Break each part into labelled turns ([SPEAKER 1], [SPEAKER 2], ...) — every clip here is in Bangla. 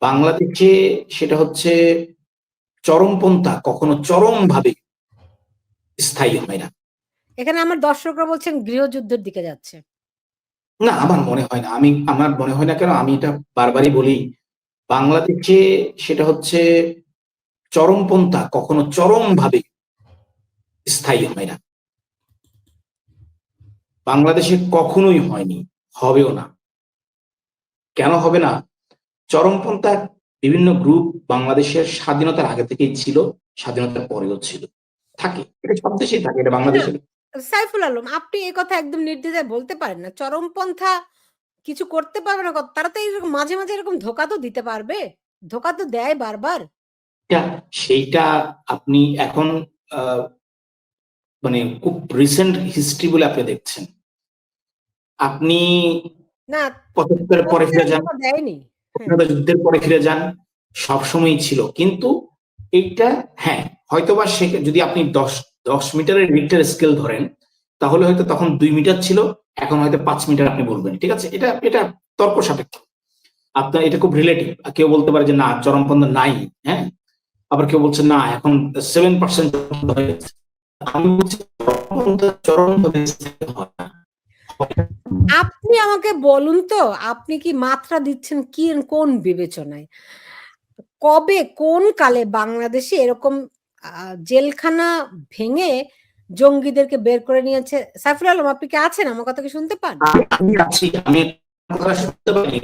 [SPEAKER 1] বাংলাদেশে সেটা হচ্ছে চরমপন্থা কখনো চরমভাবে স্থায়ী হয় না।
[SPEAKER 2] এখানে আমার দর্শকরা বলছেন গৃহযুদ্ধের দিকে যাচ্ছে।
[SPEAKER 1] না আমার মনে হয় না। আমি আমার মনে হয় না কেন আমি এটা বারবারই বলি বাংলাদেশে সেটা হচ্ছে চরমপন্থা কখনো চরমভাবে স্থায়ী হয় না। বাংলাদেশে কখনোই হয়নি হবেও না। কেন হবে না? চরমপন্থা বিভিন্ন গ্রুপ বাংলাদেশের স্বাধীনতার আগে থেকেই ছিল স্বাধীনতার পরেও ছিল। থাকে এটা সব দেশেই থাকে এটা বাংলাদেশের।
[SPEAKER 2] সাইফুল আলম আপনি এই কথা একদম নির্দ্বিধায় বলতে পারেন না। চরমপন্থা কিছু করতে পারবে না তারা তো এরকম মাঝে মাঝে এরকম ধোকা তো দিতে পারবে। ধোকা তো দেয় বারবার।
[SPEAKER 1] সেইটা আপনি এখন মানে খুব রিসেন্ট হিস্ট্রি বলে আপনি দেখছেন। আপনি
[SPEAKER 2] না
[SPEAKER 1] পঁচাত্তরের পরে ফিরে যান।
[SPEAKER 2] দেয়নি।
[SPEAKER 1] যুদ্ধের পরে ফিরে যান সবসময়ই ছিল কিন্তু এইটা হ্যাঁ হয়তোবা সে যদি আপনি দশ দশ মিটারের রিক্টার স্কেল ধরেন তাহলে হয়তো তখন দুই মিটার ছিল এখন হয়তো পাঁচ মিটার আপনি বলবেন ঠিক আছে এটা এটা তর্ক সাপেক্ষ আপনার এটা খুব রিলেটিভ কেউ বলতে পারে যে না চরমপন্থ নাই হ্যাঁ আবার কেউ বলছে না এখন সেভেন পার্সেন্ট আমি বলছি চরমপন্থা হয় না।
[SPEAKER 2] আপনি আমাকে বলুন তো আপনি কি মাত্রা দিচ্ছেন কি কোন বিবেচনায়? কবে কোন কালে বাংলাদেশে এরকম জেলখানা ভেঙে জঙ্গিদেরকে বের করে নিয়েছে? সাইফুল আলম আপনি কি আছেন? আমার কথা কি শুনতে পান?
[SPEAKER 1] আমি আমি আছি। আমি কথা শুনতে পারি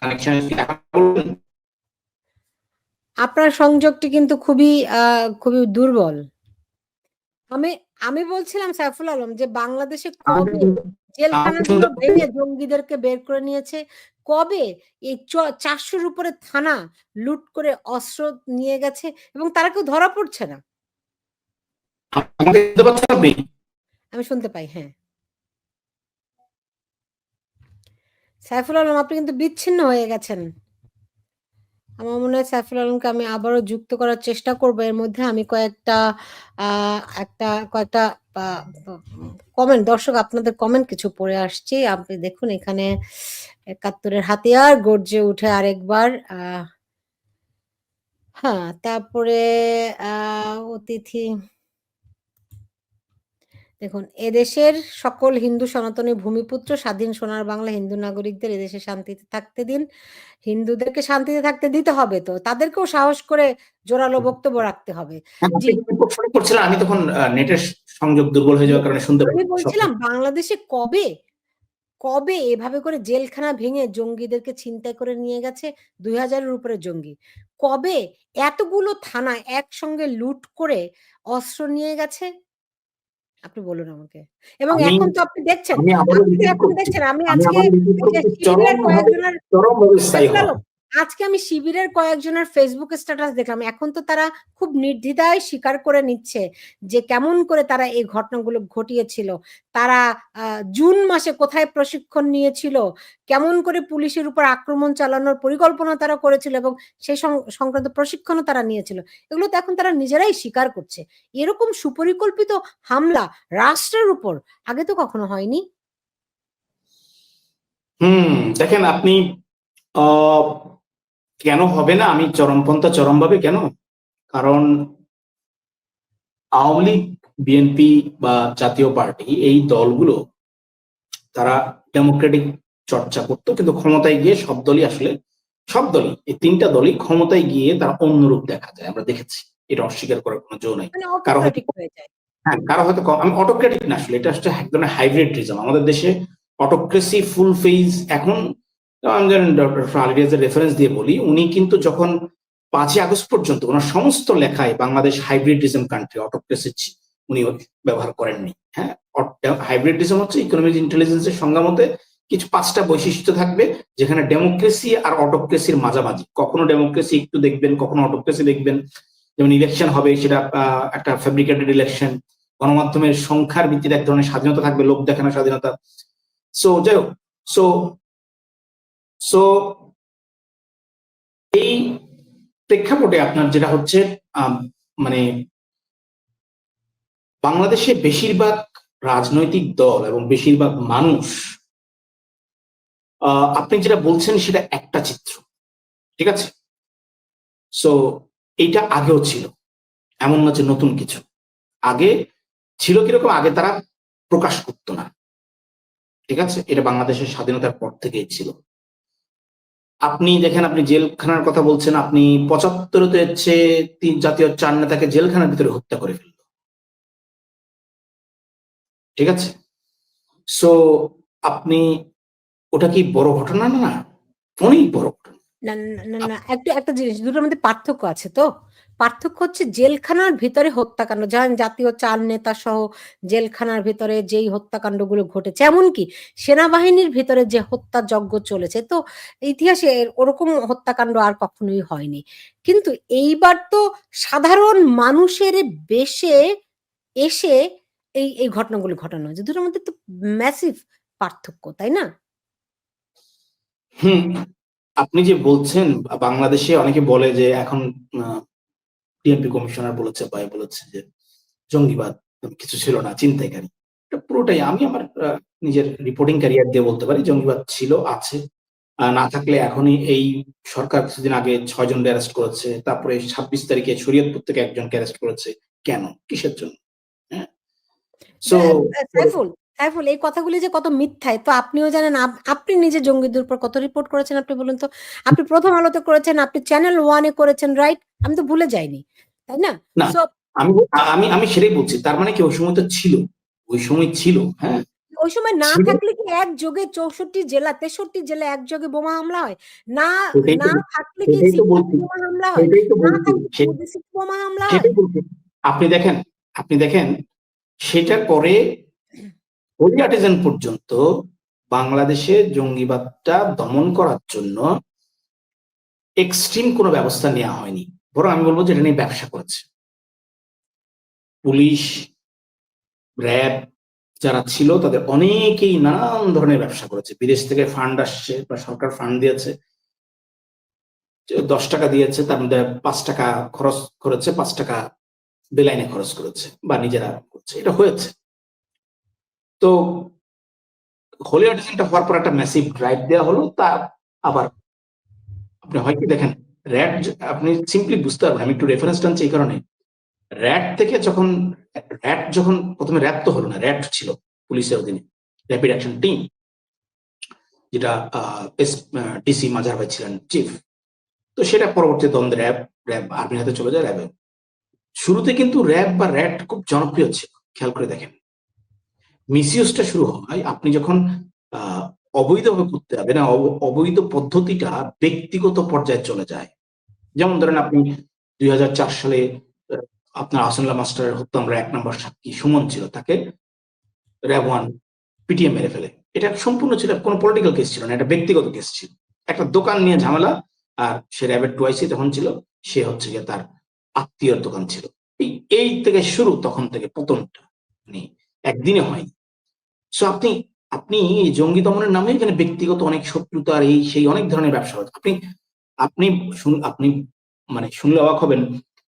[SPEAKER 1] কানেকশন
[SPEAKER 2] আপনার সংযোগটি কিন্তু খুবই আহ, খুবই দুর্বল। আমি আমি বলছিলাম সাইফুল আলম যে বাংলাদেশে কবে ভেঙে জঙ্গিদেরকে বের করে নিয়েছে। কবে? এই চারশোর উপরে থানা লুট করে অস্ত্র নিয়ে গেছে এবং তারা কেউ ধরা পড়ছে না। আমি শুনতে পাই হ্যাঁ। সাইফুল আলম আপনি কিন্তু বিচ্ছিন্ন হয়ে গেছেন। আমার মনে হয় সাইফুল আলমকে আমি আবারও যুক্ত করার চেষ্টা করব। এর মধ্যে আমি কয়েকটা আহ, একটা কয়েকটা কমেন্ট দর্শক আপনাদের কমেন্ট কিছু পড়ে আসছি। আপনি দেখুন এখানে একাত্তরের হাতিয়ার গর্জে উঠে আরেকবার আহ হ্যাঁ তারপরে আহ অতিথি দেখুন এদেশের সকল হিন্দু সনাতনী ভূমিপুত্র স্বাধীন সোনার বাংলা হিন্দু নাগরিকদের এদেশে শান্তিতে থাকতে দিন। হিন্দুদেরকে শান্তিতে থাকতে দিতে হবে তো তাদেরকেও সাহস করে জোরালো বক্তব্য রাখতে হবে।
[SPEAKER 1] করছিলেন আমি তখন নেটের সংযোগ দুর্বল হয়ে যাওয়ার কারণে শুনতে
[SPEAKER 2] আমি বলছিলাম বাংলাদেশে কবে কবে এভাবে করে জেলখানা ভেঙে জঙ্গিদেরকে ছিনতাই করে নিয়ে গেছে দুই হাজারের উপরে জঙ্গি? কবে এতগুলো থানা একসঙ্গে লুট করে অস্ত্র নিয়ে গেছে? আপনি বলুন আমাকে। এবং এখন তো আপনি দেখছেন
[SPEAKER 1] আমি
[SPEAKER 2] আপনি এখন দেখছেন আমি আজকে
[SPEAKER 1] চরম repeat
[SPEAKER 2] আজকে আমি শিবিরের কয়েকজনের ফেসবুক স্ট্যাটাস দেখলাম। এখন তো তারা খুব নির্দ্বিধায় স্বীকার করে নিচ্ছে যে কেমন করে তারা এই ঘটনাগুলো ঘটিয়েছিল। তারা জুন মাসে কোথায় প্রশিক্ষণ নিয়েছিল? কেমন করে পুলিশের উপর আক্রমণ চালানোর পরিকল্পনা তারা করেছিল এবং সেই সংক্রান্ত প্রশিক্ষণও তারা নিয়েছিল। এগুলো তো এখন তারা নিজেরাই স্বীকার করছে। এরকম সুপরিকল্পিত হামলা রাষ্ট্রের উপর আগে তো কখনো হয়নি।
[SPEAKER 1] হুম, দেখেন আপনি কেন হবে না? আমি চরমপন্থা চরমভাবে কেন? কারণ আওয়ামী লীগ বিএনপি বা জাতীয় পার্টি এই দলগুলো তারা ডেমোক্রেটিক চর্চা করতো কিন্তু ক্ষমতায় গিয়ে সব দলই আসলে সব দলই এই তিনটা দলই ক্ষমতায় গিয়ে তারা অন্যরূপ দেখা যায়। আমরা দেখেছি এটা অস্বীকার করার কোনো জো নাই।
[SPEAKER 2] মানে কারও হয়ে
[SPEAKER 1] কারও হয়তো আমি অটোক্রেটিক না আসলে এটা হচ্ছে এক ধরনের হাইব্রিডিজম আমাদের দেশে অটোক্রেসি ফুল ফেজ এখন আমি জানেন ডক্টর আলিরিয়াজের রেফারেন্স দিয়ে বলি, উনি কিন্তু যখন পাঁচই আগস্ট পর্যন্ত ওনার সমস্ত লেখায় বাংলাদেশ হাইব্রিডিজম কান্ট্রি অটোক্রেসি উনি ব্যবহার করেননি। হ্যাঁ হাইব্রিডিজম হচ্ছে ইকোনমিক ইন্টেলিজেন্সের সংজ্ঞা মতে কিছু পাঁচটা বৈশিষ্ট্য থাকবে, যেখানে ডেমোক্রেসি আর অটোক্রেসির মাঝামাঝি। কখনো ডেমোক্রেসি একটু দেখবেন, কখনো অটোক্রেসি দেখবেন। যেমন ইলেকশন হবে, সেটা একটা ফেব্রিকেটেড ইলেকশন গণমাধ্যমের সংখ্যার ভিত্তিতে এক ধরনের স্বাধীনতা থাকবে, লোক দেখানোর স্বাধীনতা। সো যাই হোক সো সো এই প্রেক্ষাপটে আপনার যেটা হচ্ছে মানে বাংলাদেশে বেশিরভাগ রাজনৈতিক দল এবং বেশিরভাগ মানুষ আপনি যেটা বলছেন সেটা একটা চিত্র, ঠিক আছে? সো এইটা আগেও ছিল, এমন না যে নতুন কিছু। আগে ছিল কীরকম, আগে তারা প্রকাশ করতো না, ঠিক আছে? এটা বাংলাদেশের স্বাধীনতার পর থেকেই ছিল। আপনি দেখেন, আপনি জেলখানার কথা বলছেন, আপনি পঁচাত্তরতে হচ্ছে তিন জাতীয় চার নেতাকে জেলখানার ভিতরে হত্যা করে ফেলল। ঠিক আছে? সো আপনি, ওটা কি বড় ঘটনা না? অনেক বড় ঘটনা।
[SPEAKER 2] না না না, একটা একটা জিনিস, দুটোর মধ্যে পার্থক্য আছে তো? পার্থক্য হচ্ছে জেলখানার ভিতরে হত্যাকাণ্ড। যেমন জাতীয় চার নেতা সহ জেলখানার ভিতরে যেই হত্যাকাণ্ডগুলো ঘটেছে, এমনকি সেনাবাহিনীর ভিতরে যে হত্যাযজ্ঞ চলেছে, তো ইতিহাসে ওরকম হত্যাকাণ্ড আর কখনোই হয়নি। কিন্তু এইবার তো সাধারণ মানুষের বেশে এসে এই এই ঘটনাগুলো ঘটানো হয়েছে। দুটোর মধ্যে তো ম্যাসিভ পার্থক্য, তাই না?
[SPEAKER 1] হুম। আপনি যে বলছেন বাংলাদেশে অনেকে বলে যে এখন টিএমপি কমিশনার বলেছে বা বলেছে যে, জঙ্গিবাদ কিছু ছিল না চিন্তাইকারী পুরোটাই আমি আমার নিজের রিপোর্টিং ক্যারিয়ার দিয়ে বলতে পারি, জঙ্গিবাদ ছিল, আছে। না থাকলে এখনই এই সরকার কিছুদিন আগে ছয় অ্যারেস্ট করেছে, তারপরে ছাব্বিশ তারিখে শরীয়তপুর থেকে একজনকে অ্যারেস্ট করেছে। কেন? কিসের জন্য? হ্যাঁ? সো
[SPEAKER 2] সাইফুল এই কথাগুলি যে কত মিথ্যায় তো আপনিও জানেন আপনি নিজে জঙ্গিদের উপর কত রিপোর্ট করেছেন আপনি বলুন তো? আপনি প্রথম আলোতে করেছেন আপনি চ্যানেল ওয়ানে করেছেন রাইট আমি তো ভুলে যাইনি তাই না।
[SPEAKER 1] আমি আমি আমি সেটাই বলছি তার মানে কি ওই সময় তো ছিল ওই সময় ছিল হ্যাঁ?
[SPEAKER 2] ওই সময় না থাকলে কি এক যোগে চৌষট্টি জেলা তেষট্টি জেলা এক যোগে বোমা হামলা হয়? না না থাকলে কি। বোমা হামলা হয়? না
[SPEAKER 1] বলছি
[SPEAKER 2] থাকলে বোমা হামলা হয়?
[SPEAKER 1] আপনি দেখেন আপনি দেখেন সেটার পরে হোলি আর্টিজান পর্যন্ত বাংলাদেশে জঙ্গিবাদটা দমন করার জন্য এক্সট্রিম কোনো ব্যবস্থা নেওয়া হয়নি। বরং আমি বলব যে এটা নিয়ে ব্যবসা করেছে। পুলিশ, র্যাব যারা ছিল তাদের অনেকেই নানান ধরনের ব্যবসা করেছে। বিদেশ থেকে ফান্ড আসছে বা সরকার ফান্ড দিয়েছে। দশ টাকা দিয়েছে, তার মধ্যে পাঁচ টাকা খরচ করেছে, পাঁচ টাকা বেলাইনে খরচ করেছে বা নিজেরা করছে। এটা হয়েছে। তো হোলি আর্টিজানটা হওয়ার পর একটা ম্যাসিভ ড্রাইভ দেওয়া হলো, তা আবার আপনি হয় কি দেখেন র্যাট আপনি সিম্পলি বুঝতে পারবেন, আমি একটু রেফারেন্স টানছি এই কারণে। র্যাট থেকে যখন র্যাট যখন প্রথমে র্যাট তো হলো না র্যাট ছিল পুলিশের অধীনে র্যাপিড অ্যাকশন টিম যেটা ডিসি মাজার ভাই ছিলেন চিফ তো সেটা পরবর্তী দ্বন্দ্বে র্যাব র্যাব আর্মির হাতে চলে যায় র্যাবে শুরুতে কিন্তু র্যাব বা র্যাট খুব জনপ্রিয় ছিল, খেয়াল করে দেখেন। মিসইউজটা শুরু হয়, আপনি যখন অবৈধভাবে করতে যাবেন, অব- অবৈধ পদ্ধতিটা ব্যক্তিগত পর্যায়ে চলে যায়। যেমন ধরেন আপনি দুই সালে আপনার আসনুল্লাহ মাস্টারের হত্যা আমরা এক নম্বর সাক্ষী সুমন ছিল, তাকে র্যাব ওয়ান পিটিএম মেরে ফেলে। এটা সম্পূর্ণ ছিল, কোনো পলিটিক্যাল কেস ছিল না, এটা ব্যক্তিগত কেস ছিল। একটা দোকান নিয়ে ঝামেলা, আর সে র্যাবের টুয়াইসি তখন ছিল সে হচ্ছে গিয়ে তার আত্মীয়র দোকান ছিল। এই থেকে শুরু, তখন থেকে পতনটা। মানে একদিনে হয় সো আপনি আপনি জঙ্গি দমনের নামে এখানে ব্যক্তিগত অনেক শত্রুতার এই সেই অনেক ধরনের ব্যবসা হচ্ছে আপনি আপনি শুন- আপনি মানে শুনলে অবাক হবেন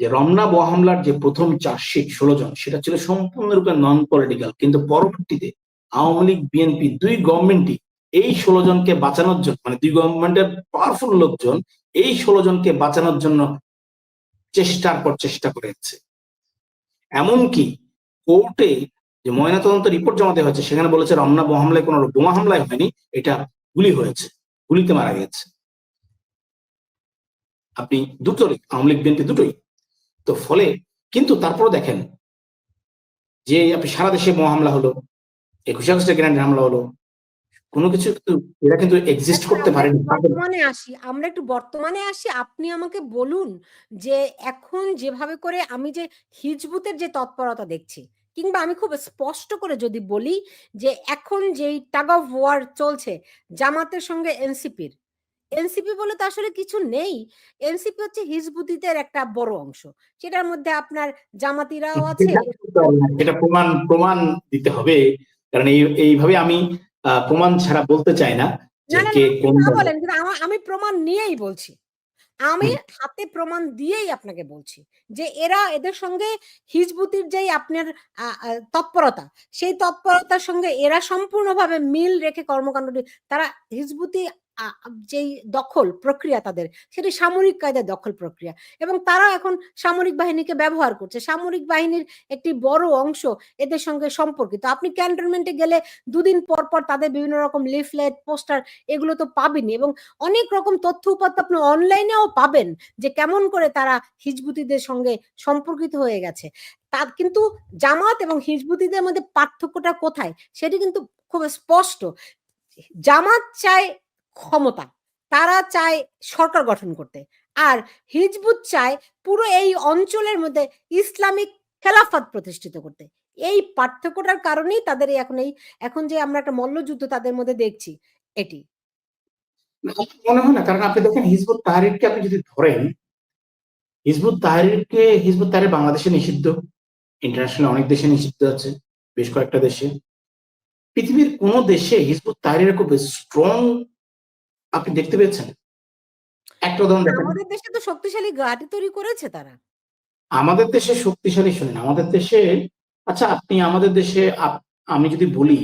[SPEAKER 1] যে রমনা বহামলার যে প্রথম চার্জশিট ষোলো জন, সেটা ছিল সম্পূর্ণরূপে নন পলিটিক্যাল কিন্তু পরবর্তীতে আওয়ামী লীগ বিএনপি দুই গভর্নমেন্টই এই ষোলো জনকে বাঁচানোর জন্য মানে দুই গভর্নমেন্টের পাওয়ারফুল লোকজন এই ষোলো জনকে বাঁচানোর জন্য চেষ্টার পর চেষ্টা করেছে এমনকি কোর্টে যে ময়নাতদন্ত রিপোর্ট জমা দেওয়া হয়েছে সেখানে বলেছে রমনা হামলায় কোনো বোমা হামলায় হয়নি এটা গুলি হয়েছে গুলিতে মারা গেছে আপনি দুটোই আওয়ামী লীগ বিএনপি দুটোই। তো ফলে কিন্তু তারপরে দেখেন যে আপনি সারা দেশে বোমা হামলা হলো একুশে আগস্টে গ্র্যান্ড হামলা হলো কোনো কিছু এরা কিন্তু এক্সিস্ট করতে পারেনি।
[SPEAKER 2] বর্তমানে আসি আমরা একটু বর্তমানে আসি আপনি আমাকে বলুন যে এখন যেভাবে করে আমি যে হিজবুতের যে তৎপরতা দেখছি কিংবা আমি খুব স্পষ্ট করে যদি বলি যে এখন যেই টাগ অফ ওয়ার চলছে জামাতের সঙ্গে এনসিপির এনসিপি বলে তো আসলে কিছু নেই। এনসিপি হচ্ছে হিজবুতিদের একটা বড় অংশ সেটার মধ্যে আপনার জামাতিরাও আছে।
[SPEAKER 1] এটা প্রমাণ প্রমাণ দিতে হবে কারণ এই এইভাবে আমি প্রমাণ ছাড়া বলতে চাই না
[SPEAKER 2] আমি প্রমাণ নিয়েই বলছি। আমি হাতে প্রমাণ দিয়েই আপনাকে বলছি যে এরা এদের সঙ্গে হিজবুতির যেই আপনার তৎপরতা সেই তৎপরতার সঙ্গে এরা সম্পূর্ণভাবে মিল রেখে কর্মকাণ্ডটি তারা হিজবুতি যেই দখল প্রক্রিয়া তাদের সেটি সামরিক কায়দায় দখল প্রক্রিয়া এবং তারা এখন সামরিক বাহিনীকে ব্যবহার করছে। সামরিক বাহিনীর একটি বড় অংশ এদের সঙ্গে সম্পর্কিত। আপনি ক্যান্টনমেন্টে গেলে দুদিন পর, পর তাদের বিভিন্ন রকম লিফলেট, পোস্টার এগুলো তো পাবেনই এবং অনেক রকম তথ্য উপাত্ত আপনি অনলাইনেও পাবেন যে কেমন করে তারা হিজবুতিদের সঙ্গে সম্পর্কিত হয়ে গেছে। তা কিন্তু জামাত এবং হিজবুতিদের মধ্যে পার্থক্যটা কোথায়? সেটি কিন্তু খুব স্পষ্ট। জামাত চায় ক্ষমতা। তারা চায় সরকার গঠন করতে। আর হিজবুত চায় পুরো এই অঞ্চলের মধ্যে ইসলামিক খেলাফত প্রতিষ্ঠিত করতে। এই পার্থক্যটার কারণেই তাদের এখন এই, এখন যে আমরা একটা মল্লযুদ্ধ তাদের মধ্যে দেখছি, এটি।
[SPEAKER 1] মনে হয় না, কারণ আপনি দেখেন হিজবুত তাহরিরকে আপনি যদি ধরেন, হিজবুত তাহরিরকে হিজবুত তাহরির বাংলাদেশে নিষিদ্ধ ইন্টারন্যাশনাল অনেক দেশে নিষিদ্ধ আছে, বেশ কয়েকটা দেশে পৃথিবীর কোন দেশে হিজবুত তাহরির খুব স্ট্রং আপনি দেখতে পেয়েছেন একটা উদাহরণ
[SPEAKER 2] আমাদের দেশে তো শক্তিশালী তৈরি করেছে তারা।
[SPEAKER 1] আমাদের দেশে শক্তিশালী শুনেন আমাদের দেশে আচ্ছা আপনি আমাদের দেশে আমি যদি বলি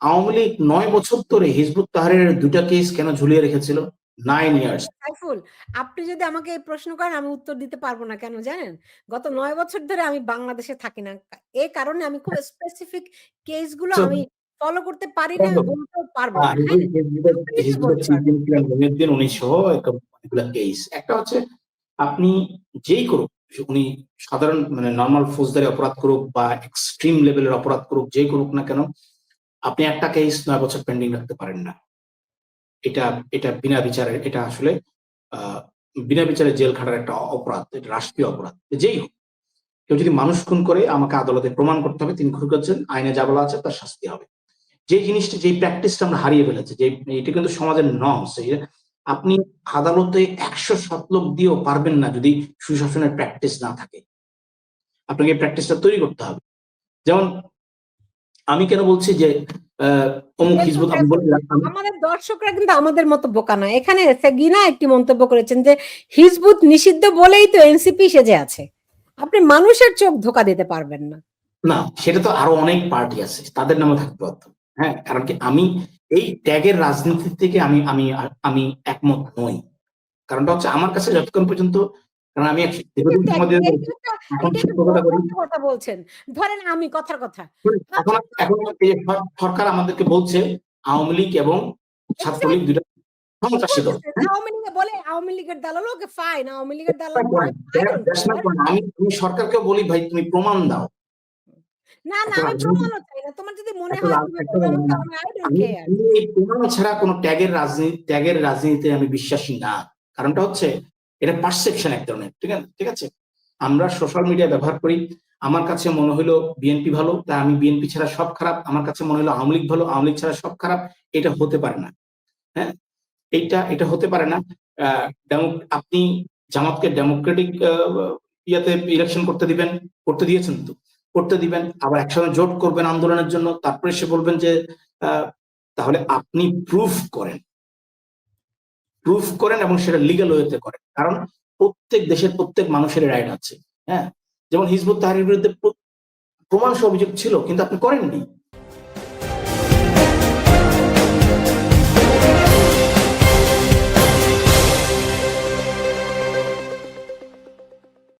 [SPEAKER 1] আওয়ামী লীগ নয় বছর ধরে হিজবুত তাহরিরের দুটা কেস কেন ঝুলিয়ে রেখেছিল নাইন ইয়ার্স
[SPEAKER 2] সাইফুল আপনি যদি আমাকে এই প্রশ্ন করেন আমি উত্তর দিতে পারব না কেন জানেন? গত নয় বছর ধরে আমি বাংলাদেশে থাকি না। এই কারণে আমি খুব স্পেসিফিক
[SPEAKER 1] কেসগুলো
[SPEAKER 2] আমি ফলো করতে পারি না, বলতেও পারব
[SPEAKER 1] একটা কেস একটা হচ্ছে আপনি যেই করুক উনি সাধারণ মানে নর্মাল ফৌজদারি অপরাধ করুক বা এক্সট্রিম লেভেলের অপরাধ করুক যেই করুক না কেন আপনি একটা কেস নয় বছর পেন্ডিং রাখতে পারেন না। এটা এটা বিনা বিচারে এটা আসলে আহ, বিনা বিচারে জেল খাটার একটা অপরাধ এটা রাষ্ট্রীয় অপরাধ যেই হোক। কেউ যদি মানুষ খুন করে আমাকে আদালতে প্রমাণ করতে হবে তিনি খুন করছেন আইনে যা বলা আছে তার শাস্তি হবে। যে জিনিসটা যেই প্র্যাকটিসটা আমরা হারিয়ে ফেলেছি যে এটা কিন্তু সমাজের নর্মস আপনি আদালতে একশো সাত লোক দিয়েও পারবেন না যদি সুশাসনের প্র্যাকটিস না থাকে আপনাকে প্র্যাকটিসটা তৈরি করতে হবে যেমন আমি কেন বলছি যে অমুক হিজবুত
[SPEAKER 2] আমাদের দর্শকরা কিন্তু আমাদের মতো বোকা নয়। এখানে সেগিনা একটি মন্তব্য করেছেন যে হিজবুত নিষিদ্ধ বলেই তো এনসিপি সেজে আছে। আপনি মানুষের চোখ ধোকা দিতে পারবেন না।
[SPEAKER 1] না সেটা তো আরও অনেক পার্টি আছে তাদের নামে থাকতে পারতো হ্যাঁ কারণ কি আমি এই ট্যাগের রাজনীতির থেকে আমি আমি আমি একমত নই কারণটা হচ্ছে আমার কাছে যতক্ষণ পর্যন্ত কারণ আমি এখন
[SPEAKER 2] কথা বলছেন। ধরেন আমি কথার কথা।
[SPEAKER 1] এখন এখন সর- সরকার আমাদেরকে বলছে আওয়ামী লীগ এবং ছাত্রলীগ দুটা. আমি সরকারকে বলি ভাই তুমি প্রমাণ দাও
[SPEAKER 2] না না আমি প্রমাণও চাই না। তোমার যদি মনে হয় প্রমাণ
[SPEAKER 1] ছাড়া কোনো ট্যাগের রাজনীতি ট্যাগের রাজনীতিতে আমি বিশ্বাসী না। কারণটা হচ্ছে এটা পারসেপশন এক ধরনের ঠিক আছে ঠিক আছে? আমরা সোশ্যাল মিডিয়া ব্যবহার করি আমার কাছে মনে হলো বিএনপি ভালো তাই আমি বিএনপি ছাড়া সব খারাপ। আমার কাছে মনে হলো আওয়ামী লীগ ভালো আওয়ামী লীগ ছাড়া সব খারাপ। এটা হতে পারে না হ্যাঁ? এইটা এটা হতে পারে না। আপনি জামাতকে ডেমোক্রেটিক ইয়াতে ইলেকশন করতে দিবেন করতে দিয়েছেন তো। করতে দিবেন, আবার একসঙ্গে জোট করবেন আন্দোলনের জন্য, তারপরে সে বলবেন যে তাহলে আপনি প্রুফ করেন। প্রুফ করেন এবং সেটা লিগাল ওয়েতে করেন। কারণ প্রত্যেক দেশের প্রত্যেক মানুষের রাইট আছে হ্যাঁ? যেমন হিজবুত তাহারির বিরুদ্ধে প্র- প্রমাণ সহ অভিযোগ ছিল, কিন্তু আপনি করেননি।